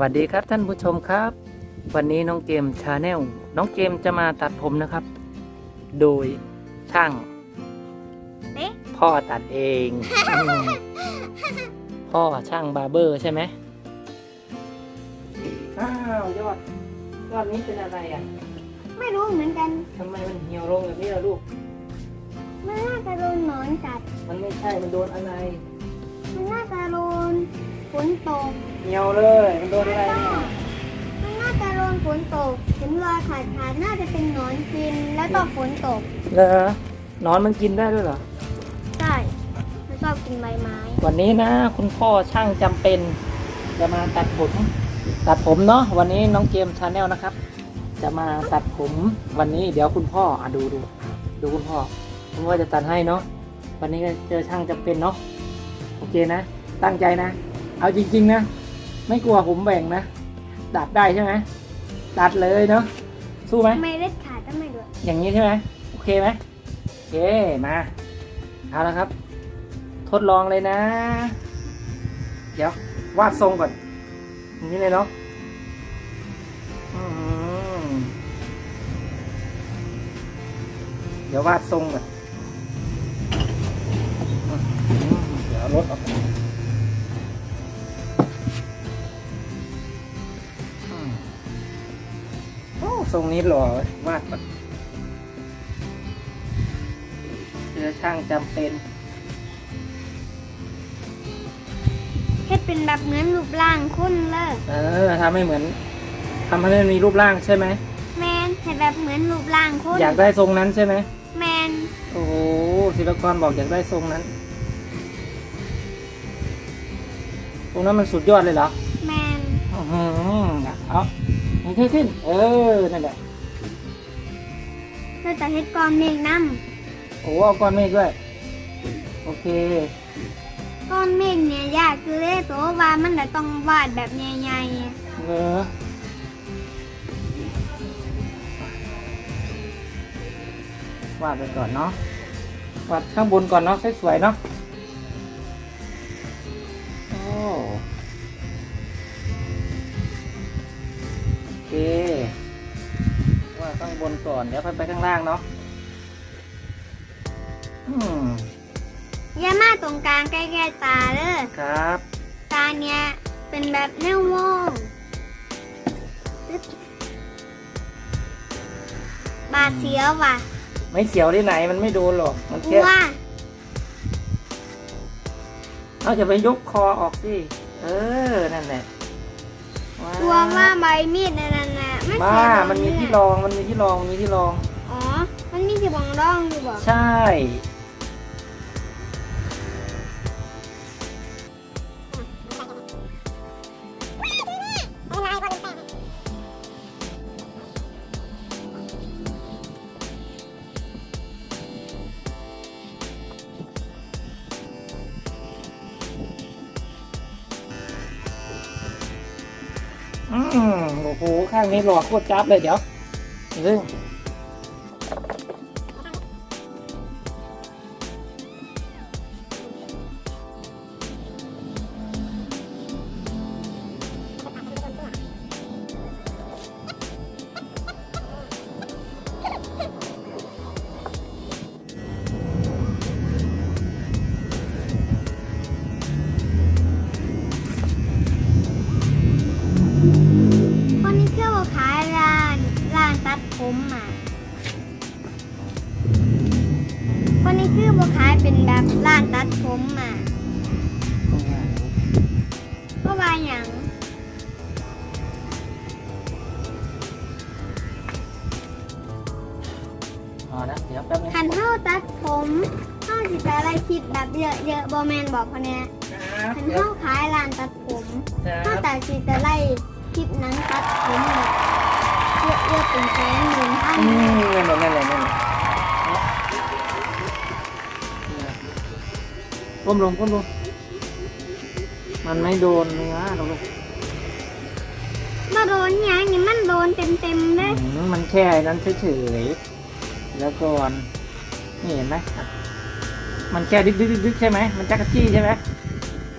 วัสดีครับท่านผู้ชมครับ วันนี้น้องเกมชาแนลน้องเกมจะมาตัดผมนะครับ โดยช่างเอ๊ะพ่อตัดเองอืมพ่อช่างบาร์เบอร์ใช่ไหมอ้าวยอดยอดนี้เป็นอะไรอะไม่รู้เหมือนกันทำไมมันเหี่ยวลงแบบนี้ล่ะลูกมันน่าจะโดนหนอนกัดมันไม่ใช่มันโดนอะไร มันน่าจะโดน ฝนตกเหี่ยวเลย มันโดนอะไรเนี่ยมันน่าจะโดนฝนตกเห็นรอยขาดขาดน่าจะเป็นหนอนกินแล้วก็ฝนตกเหรอหนอนมันกินได้ด้วยเหรอ ใช่ มันชอบกินใบไม้ วันนี้นะ คุณพ่อช่างจำเป็น จะมาตัดผม ตัดผมเนาะวันนี้น้องเกมชาแนลนะครับ จะมาตัดผมวันนี้เดี๋ยวคุณพ่ออะดูดูดูคุณพ่อคุณพ่อจะตัดให้เนาะวันนี้ก็เจอช่างจำเป็นเนาะโอเคนะ ตั้งใจนะ เอาจริง ๆ นะ ไม่กลัวผมแบ่งนะตัดได้ใช่ไหมตัดเลยเนาะสู้ไหมไม่เล็ดขาดก็ไม่ด้วยอย่างนี้ใช่ไหมโอเคไหมโอเคมาเอาละครับ ทดลองเลยนะ เดี๋ยววาดทรงก่อนอย่างนี้เลยเนาะอืมเดี๋ยววาดทรงก่อนอืมเดี๋ยวเอารถออก ทรงนี้หล่อเว้ยวาดก่อนเจอช่างจำเป็นเฮ็ดเป็นแบบเหมือนรูปร่างคุณเลยเออทำให้เหมือนทำให้มันมีรูปร่างใช่ไหมแมนเห็ดแบบเหมือนรูปร่างคุณอยากได้ทรงนั้นใช่ไหมแมนโอ้โหศิลปกรบอกอยากได้ทรงนั้นตรงนั้นมันสุดยอดเลยเหรอแมนอือหือเอา มันขึ้นขึ้น เออ นั่นแหละเราจะเฮ็ดก้อนเมฆน้โอ้เอาก้อนเมฆด้วย โอเคำก้อนเมฆเนี่ยยากคือเลยตัวว่ามันจะต้องวาดแบบใหญ่ๆเออวาดไปก่อนเนาะวาดข้างบนก่อนเนาะสวยๆเนาะ บนก่อน เดี๋ยวค่อยไปข้างล่างเนาะอืมอย่ามาตรงกลางใกล้ๆตาเลยครับ ตาเนี้ยเป็นแบบแนวโมองตึ๊ดบาดเสียวว่ะ ไม่เสียวที่ไหนมันไม่โดนหรอก มันกลัแค่วเอาจะไปยกคอออกสิ เออ นั่นแหละว้กลัวว่าใบมีดนั่นน่ะ มันบ้าเสียมันมีที่รอง มันมีที่รอง มันมีที่รอง อ๋อ มันมีที่บองร่องอยู่บอกใช่ หข้างนี้หล่อโคตรจับเลยเดี๋ยวเรื่อง คนนี้คือว่าขายเป็นแบบร้านตัดผมอะเพราะว่าอย่างพอแล้วเดี๋ยวแป๊บนึงคันเท้าตัดผมเท้าสิจะอะไรคิดแบบเยอะๆบอแมนบอกคนเนี้ยครับคันเท้าขายร้านตัดผมคเท้ารับแต่สิจะไล่คลิปหนังตัดผมแบบเยอะๆเป็นแสนหมื่นพันอืมนั่นแหละนั่นแหละ ก้มลงก้มลง มันไม่โดนเนื้อหรอกลูกมาโดนหยังนี่มันโดนเต็มๆเลยอืมมันแค่นั้นเฉยๆแล้วก่อนนี่เห็นไหมอะมันแค่ดึกดึกดึกๆๆๆใช่ไหมมันจักรจี้ใช่ไหม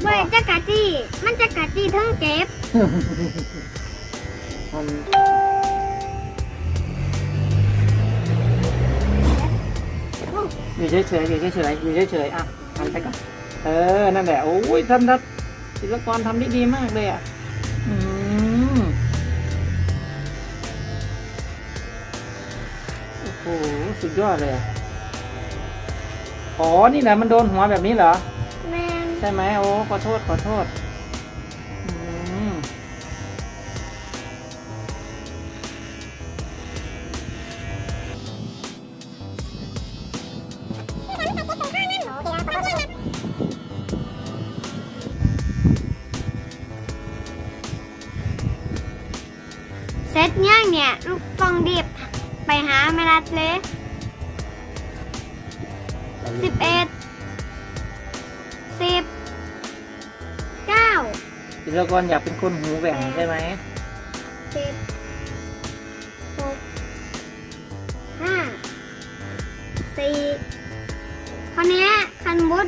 เว้ยจักรจี้ มันจักรจี้ทั้งเก็บมันอยู่เฉยๆอยู่เฉยๆอยู่เฉยๆอะทำไปก่อน เออ นั่นแหละ โอ้ยท่านทัศศิลปกรทำได้ดีมากเลยอะ อืมโอ้โห สุดยอดเลยอะอ๋อ นี่แหละมันโดนหัวแบบนี้เหรอ แมนใช่ไหมโอ้ ขอโทษ ขอโทษ เซตย่างเนี่ย ลูกต้องรีบไปหาเมลัดเลยสิบเอ็ดสิบเก้าศิลปกรอยากเป็นคนหูแหว่งใช่ไหมเจ็ดหกห้าสี่คนเนี้ยคันมุด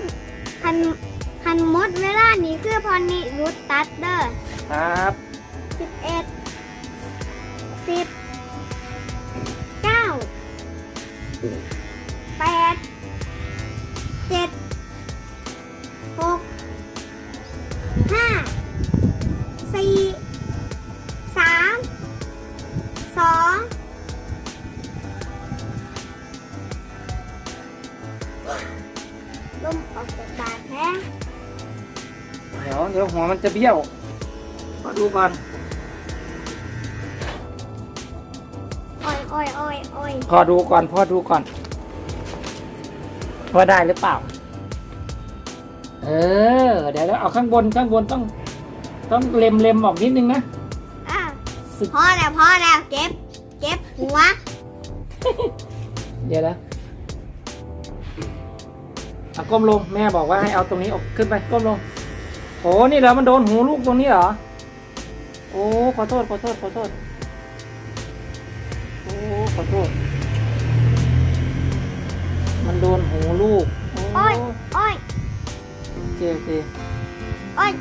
คันคันมุดเวลานี้คือพอนี้รุดตัดเด้อครับสิบเอ็ด สิบเก้าแปดเจ็ดหกห้าสี่สามสองลมออกจากบาดแผลเดี๋ยวเดี๋ยวหัวมันจะเบี้ยวมาดูก่อน อ้อยอ้อยอ้อยอ้อยพอดูก่อนพอดูก่อนว่าได้หรือเปล่า เออ เดี๋ยวเราเอาข้างบนข้างบนต้อง ต้องเล็มเล็มออกนิดนึงนะอะสึกพอแล้วพอแล้วเก็บ เก็บหัว เดี๋ยวนะเอาก้มลงแม่บอกว่าให้เอาตรงนี้ออกขึ้นไปก้มลงโอ้นี่เหรอมันโดนหูลูกตรงนี้เหรอ โอ้ขอโทษขอโทษขอโทษโอ้ ขอโทษ มันโดนหูลูกโอ้อ้อยอ้อยโอเคโอเคอ้อย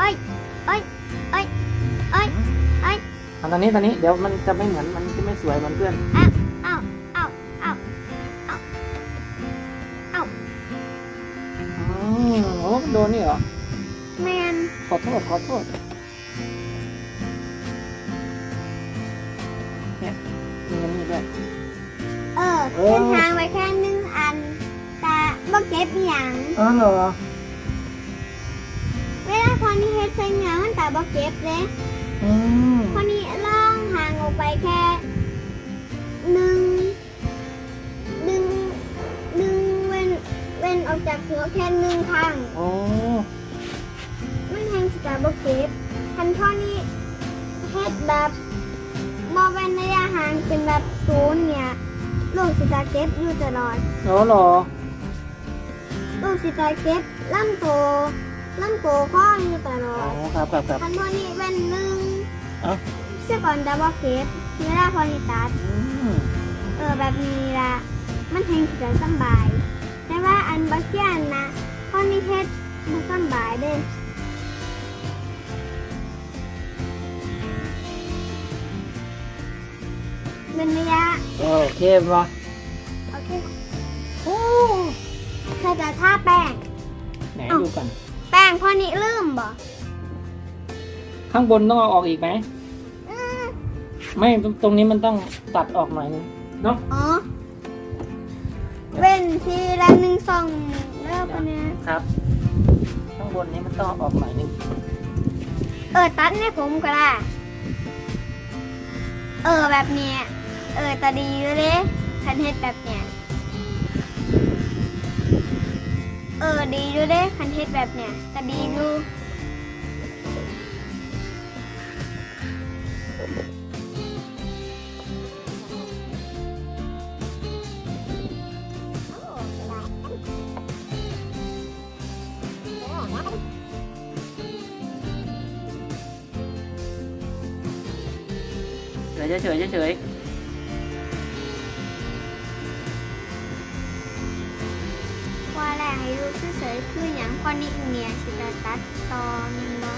อ้อยอ้อยอ้อยอ้อยอ้อยเอาตอนนี้ตอนนี้เดี๋ยวมันจะไม่เหมือนมันจะไม่สวยเหมือนเพื่อนอะเอ้าเอ้าเอ้าเอ้าเอ้าอืมโอ้โดนนี่เหรอแมนขอโทษขอโทษ ด้วย เออเออเป็นทางไว้แค่หนึ่งอัน แต่บ่เก็บอหย่างอ๋อเหรอ เวลาพอนี่เฮ็ดใส่เหงามันแต่บ่เก็บเลยอืมพอนี่ล่องห่างออกไปแค่หนึ่งหนึ่งหนึ่งเว้นเว้นออกจากหัวแค่หนึ่งทางโอ้มันแทงสตาร์บเก็บคันท่อนี้เฮ็ดแบบมอเป็น ระยะห่างเป็นแบบศูนย์เนี่ยลูกสตาร์เก็บอยู่ตลอดโอ้เหรอลูกสตาร์เก็บลำโตลำโตข้ออยู่ตลออ๋อดครับครับครับ คันท่อนี้เป็นหนึ่งเอ้า เสียก่อนดับเบิลเก็บเวลาพอนิตัดอืมเออแบบนี้ละมันแทงสตาร์สำบาย แต่ว่าอันบักเกียนนะพอนี่เฮ็ดบ่สำบายเด้ เคปะโอเคโอ้ใครจะทาแป้ง ไหนเอ้าดูกันแป้งพอนี้ลืมบ่ข้างบนต้องเอาออกอีกไหม อืมไม่ตรงตรงนี้มันต้องตัดออกหน่อยนึงเนาะอ๋อเป็นทีละหนึ่งสองเริ่มอันเนี้ยครับ ข้างบนนี้มันต้องเอาออกหน่อยนึงเออ ตัดให้ผมก็ได้ เออแบบเนี้ย เออตาดีอยู่เลยคันเฮ็ดแบบเนี้ยเออดีอยู่เลยคันเฮ็ดแบบเนี้ยตาดีอยู่เฉยเฉยเฉย อย่างอยู่เฉยๆคืออย่างคนนี้เนี่ยสิเรตัดตอมันบ่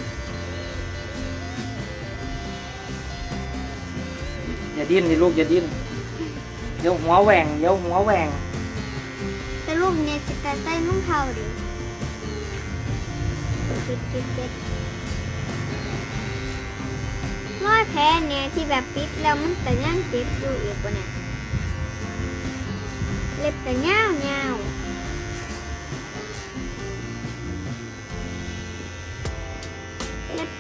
อย่าดิ้นดิลูกอย่าดิ้นเดี๋ยวหัวแหว่งเดี๋ยวหัวแหว่งแต่ลูกเนี่ยจะกรใส่นุ่งเท้าดิจุดจุดจุดรอยแผลเนี่ยที่แบบปิดแล้วมันแต่ย่างเจ็บอยู่อีกวะเนี่ยเล็บแต่เงาเงา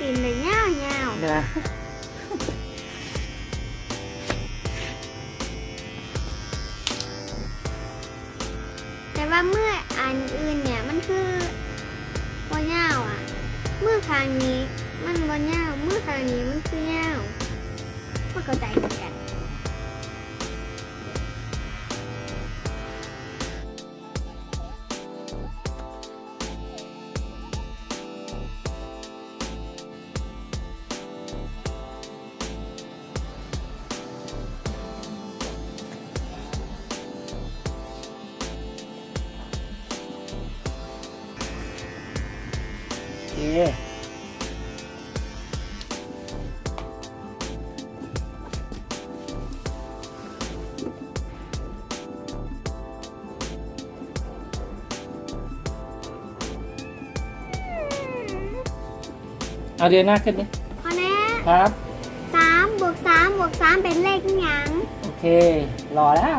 เล็บตีนแต่เงาเงาเดี๋ยวนะแต่ว่าเมื่ออันอื่นเนี่ยมันคือบ่เงาอะ เมื่อครั้งนี้มันบ่เงาเมื่อครั้งนี้มันคือเงาไม่เข้าใจเหมือนกัน เคเอาเดี๋ยวหน้าขึ้นดิพอแน่ครับ สามบวกสามบวกสามเป็นเลขหยังโอเครอแล้ว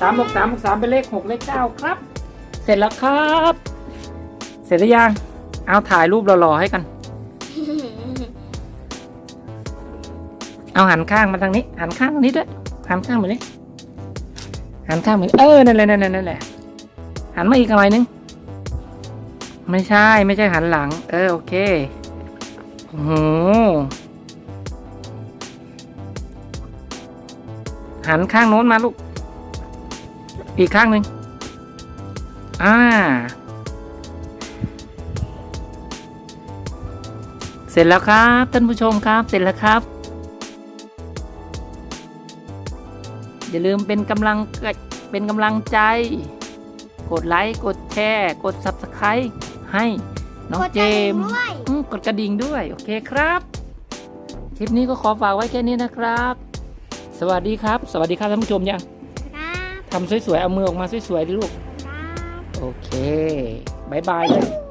สามบวกสามบวกสามเป็นเลขหกเลขเก้าครับ เสร็จแล้วครับ เสร็จหรือยัง เอาถ่ายรูปรอๆให้กัน เอาหันข้างมาทางนี้ หันข้างนี้ด้วย หันข้างแบบนี้หันข้างแบบนี้เออ นั่นแหละนั่นแหละนั่นแหละ หันมาอีกหน่อยนึง ไม่ใช่ ไม่ใช่หันหลัง เออ โอเค โอ้โห หันข้างโน้นมาลูก อีกข้างหนึ่งอ่า เสร็จแล้วครับท่านผู้ชมครับเสร็จแล้วครับ อย่าลืมเป็นกำลังเป็นกำลังใจ กดไลค์กดแชร์กด subscribe ให้น้องกดเจกระดิ่งมส์ด้วยอืมกดกระดิ่งด้วย โอเคครับ คลิปนี้ก็ขอฝากไว้แค่นี้นะครับ สวัสดีครับ สวัสดีครับท่านผู้ชมยังครับทำสวยๆ เอามือออกมาสวยๆดิลูกครับโอเคบายบายเลย